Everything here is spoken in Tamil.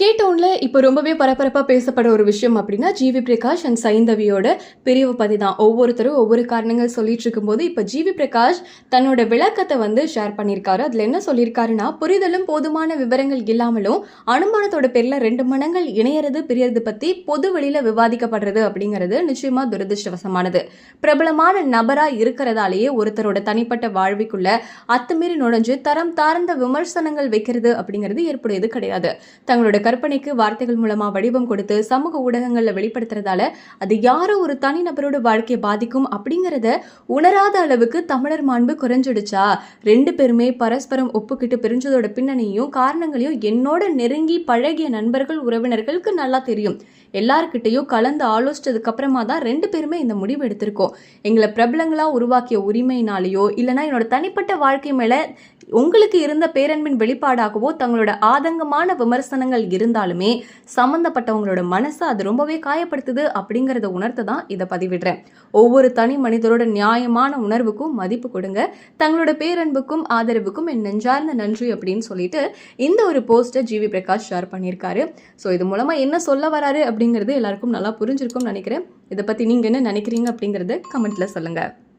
கேட்டவுன்ல இப்போ ரொம்பவே பரபரப்பாக பேசப்பட ஒரு விஷயம் அப்படின்னா ஜிவி பிரகாஷ் அண்ட் சைந்தவியோட பிரிவு பற்றி தான். ஒவ்வொருத்தரும் ஒவ்வொரு காரணங்கள் சொல்லிட்டு இருக்கும்போது இப்போ ஜிவி பிரகாஷ் தன்னோட விளக்கத்தை வந்து ஷேர் பண்ணியிருக்காரு. அதில் என்ன சொல்லியிருக்காருன்னா புரிதலும் போதுமான விவரங்கள் இல்லாமலும் அனுமானத்தோட பேரில் ரெண்டு மனங்கள் இணையறது பிரியறது பற்றி பொது வெளியில் விவாதிக்கப்படுறது அப்படிங்கிறது நிச்சயமாக துரதிருஷ்டவசமானது. பிரபலமான நபராக இருக்கிறதாலேயே ஒருத்தரோட தனிப்பட்ட வாழ்விக்குள்ள அத்துமீறி நுழைஞ்சு தரம் தார்ந்த விமர்சனங்கள் வைக்கிறது அப்படிங்கிறது ஏற்புடையது கிடையாது. தங்களோட கற்பனைக்கு வார்த்தைகள் மூலமா வடிவம் கொடுத்து சமூக ஊடகங்களில் வெளிப்படுத்துறதால அது யாரோ ஒரு தனிநபரோட வாழ்க்கையை பாதிக்கும் அப்படிங்கறத உணராத அளவுக்கு தமிழர் மாண்பு குறைஞ்சிடுச்சா? ரெண்டு பேருமே பரஸ்பரம் ஒப்புக்கிட்டு பிரிஞ்சதோட பின்னணியும் காரணங்களையும் என்னோட நெருங்கி பழகிய நண்பர்கள் உறவினர்களுக்கு நல்லா தெரியும். எல்லார்கிட்டையும் கலந்து ஆலோசிச்சதுக்கு அப்புறமா தான் ரெண்டு பேருமே இந்த முடிவு எடுத்திருக்கோம். எங்களை பிரபலங்களா உருவாக்கிய உரிமையினாலேயோ இல்லைன்னா என்னோட தனிப்பட்ட வாழ்க்கை மேல உங்களுக்கு இருந்த பேரன்பின் வெளிப்பாடாகவோ தங்களோட ஆதங்கமான விமர்சனங்கள் இருந்தாலுமே சம்மந்தப்பட்டவங்களோட மனசை அது ரொம்பவே காயப்படுத்துது அப்படிங்கிறத உணர்த்து தான் இதை பதிவிடுறேன். ஒவ்வொரு தனி மனிதரோட நியாயமான உணர்வுக்கும் மதிப்பு கொடுங்க. தங்களோட பேரன்புக்கும் ஆதரவுக்கும் என் நெஞ்சார்ந்த நன்றி அப்படின்னு சொல்லிட்டு இந்த ஒரு போஸ்ட்டை ஜிவி பிரகாஷ் ஷேர் பண்ணியிருக்காரு. ஸோ இது மூலமாக என்ன சொல்ல வராரு அப்படிங்கிறது எல்லாருக்கும் நல்லா புரிஞ்சிருக்கும்னு நினைக்கிறேன். இதை பற்றி நீங்கள் என்ன நினைக்கிறீங்க அப்படிங்கிறத கமெண்ட்டில் சொல்லுங்கள்